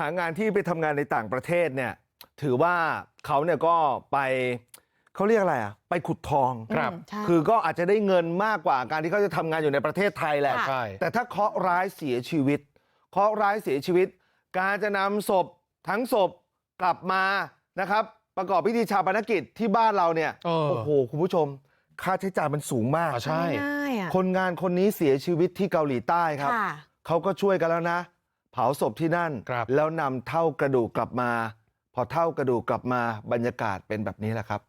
หางานที่ไปทำงานในต่างประเทศเนี่ยถือว่าเขาเนี่ยก็ไปเขาเรียกอะไรอะไปขุดทองครับอืมใช่คือก็อาจจะได้เงินมากกว่าการที่เขาจะทำงานอยู่ในประเทศไทยแหละค่ะใช่แต่ถ้าเคราะห์ร้ายเสียชีวิตเคราะห์ร้ายเสียชีวิต การจะนำศพทั้งศพกลับมานะครับประกอบพิธีชาปนกิจที่บ้านเราเนี่ยเออโอ้โหคุณผู้ชม ค่าใช้จ่ายมันสูงมากอ่าใช่ไม่ง่ายอะคนงานคนนี้เสียชีวิตที่เกาหลีใต้ครับค่ะเขาก็ช่วยกันแล้วนะ เผาศพที่นั่นครับแล้วนำเท่ากระดูกกลับมาพอเท่ากระดูกกลับมาบรรยากาศเป็นแบบนี้แหละครับ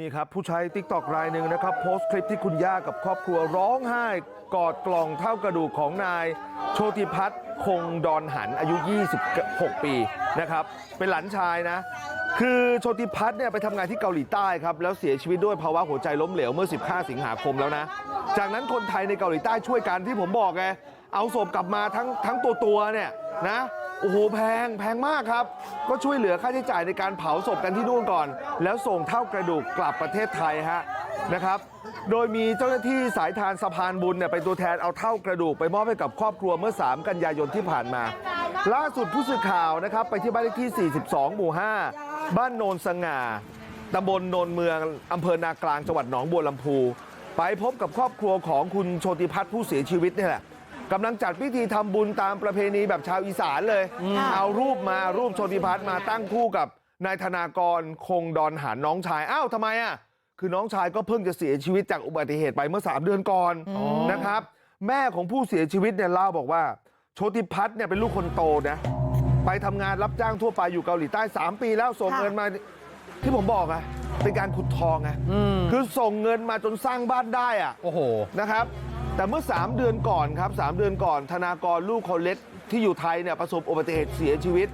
นี่ครับผู้ใช้ทิกตอกรายหนึ่งนะครับโพสต์คลิปที่คุณย่ากับครอบครัวร้องไห้กอดกล่องเท่ากระดูกของนายโชติพัฒน์คงดอนหันอายุ26ปีนะครับเป็นหลานชายนะคือโชติพัฒน์เนี่ยไปทำงานที่เกาหลีใต้ครับแล้วเสียชีวิตด้วยภาวะหัวใจล้มเหลวเมื่อ 15 สิงหาคมแล้วนะจากนั้นคนไทยในเกาหลีใต้ช่วยกันที่ผมบอกไงเอาศพกลับมาทั้งทั้งตัวตัวเนี่ย นะโอ้โหแพงแพงมากครับก็ช่วยเหลือค่าใช้จ่ายในการเผาศพกันที่นู่นก่อน แล้วส่งเท่ากระดูกกลับประเทศไทยฮะนะครับ โดยมีเจ้าหน้าที่สายทานสะพานบุญเนี่ยเป็นตัวแทนเอาเท่ากระดูกไปมอบให้กับครอบครัวเมื่อ 3 กันยายนที่ผ่านมา ล่าสุดผู้สื่อข่าวนะครับไปที่บ้านเลขที่ 42 หมู่ 5 บ้านโนนสง่าตำบลโนนเมืองอำเภอนากลางจังหวัดหนองบัวลำพู ไปพบกับครอบครัวของคุณโชติพัฒน์ผู้เสียชีวิตนี่แหละ กำลังจัดพิธีทำบุญตามประเพณีแบบชาวอีสานเลยค่ะเอารูปมารูปโชติพัฒน์มาตั้งคู่กับนายธนากรคงดอนหันน้องชายอ้าวทำไมอะคือน้องชายก็เพิ่งจะเสียชีวิตจากอุบัติเหตุไปเมื่อ3เดือนก่อนอ๋อนะครับแม่ของผู้เสียชีวิตเนี่ยเล่าบอกว่าโชติพัฒน์เนี่ยเป็นลูกคนโตนะไปทำงานรับจ้างทั่วไปอยู่เกาหลีใต้ 3 ปีแล้วส่งค่ะเงินมาที่ผมบอกอะเป็นการขุดทองไงอืมคือส่งเงินมาจนสร้างบ้านได้อะโอ้โหนะครับ แต่เมื่อ3เดือนก่อนครับ3เดือนก่อนธนากรลูกคนเล็กที่อยู่ไทยเนี่ยประสบอุบัติเหตุเสียชีวิต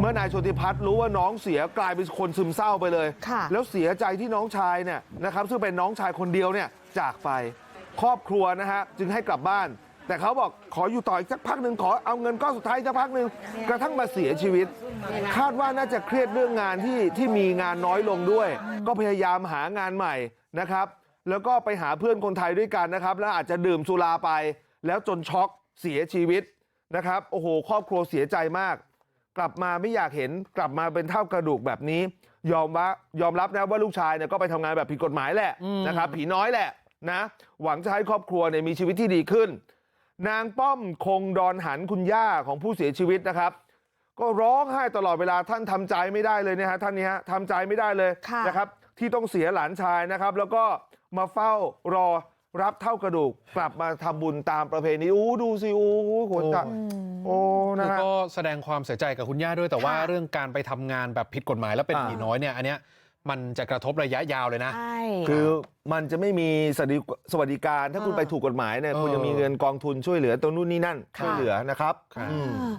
เมื่อนายโชติพัฒน์รู้ว่าน้องเสียกลายเป็นคนซึมเศร้าไปเลยค่ะแล้วเสียใจที่น้องชายเนี่ยนะครับซึ่งเป็นน้องชายคนเดียวเนี่ยจากไปครอบครัวนะฮะจึงให้กลับบ้าน แต่เขาบอกขออยู่ต่ออีกสักพักหนึ่งขอเอาเงินก้อนสุดท้ายสักพักหนึ่งกระทั่งมาเสียชีวิต คาดว่าน่าจะเครียดเรื่องงานที่ที่มีงานน้อยลงด้วย ก็พยายามหางานใหม่นะครับ แล้วก็ไปหาเพื่อนคนไทยด้วยกันนะครับแล้วอาจจะดื่มสุราไปแล้วจนช็อกเสียชีวิตนะครับโอ้โหครอบครัวเสียใจมากกลับมาไม่อยากเห็นกลับมาเป็นเท่ากระดูกแบบนี้ยอมว่ายอมรับนะว่าลูกชายเนี่ยก็ไปทำงานแบบผิดกฎหมายแหละนะครับผีน้อยแหละนะหวังจะให้ครอบครัวเนี่ยมีชีวิตที่ดีขึ้นนางป้อมคงดอนหันคุณย่าของผู้เสียชีวิตนะครับก็ร้องไห้ตลอดเวลาท่านทำใจไม่ได้เลยนะฮะท่านนี้ฮะทำใจไม่ได้เลยค่ะนะครับที่ต้องเสียหลานชายนะครับแล้วก็ มาเฝ้ารอรับเท่ากระดูกกลับมาทำบุญตามประเพณีอู้ดูสิอู้หัวใจโอ้โอ้นะคือฮะก็แสดงความเสียใจกับคุณย่าด้วยแต่ว่าค่ะเรื่องการไปทำงานแบบผิดกฎหมายแล้วเป็นอ่าผีน้อยเนี่ยอันเนี้ยมันจะกระทบระยะยาวเลยนะใช่คือมันจะไม่มีสวัสดิสวัสดิการถ้าคุณเออไปถูกกฎหมายเนี่ยเออคุณจะมีเงินกองทุนช่วยเหลือตรงนู่นนี่นั่นค่ะช่วยเหลือนะครับครับอืมอ่า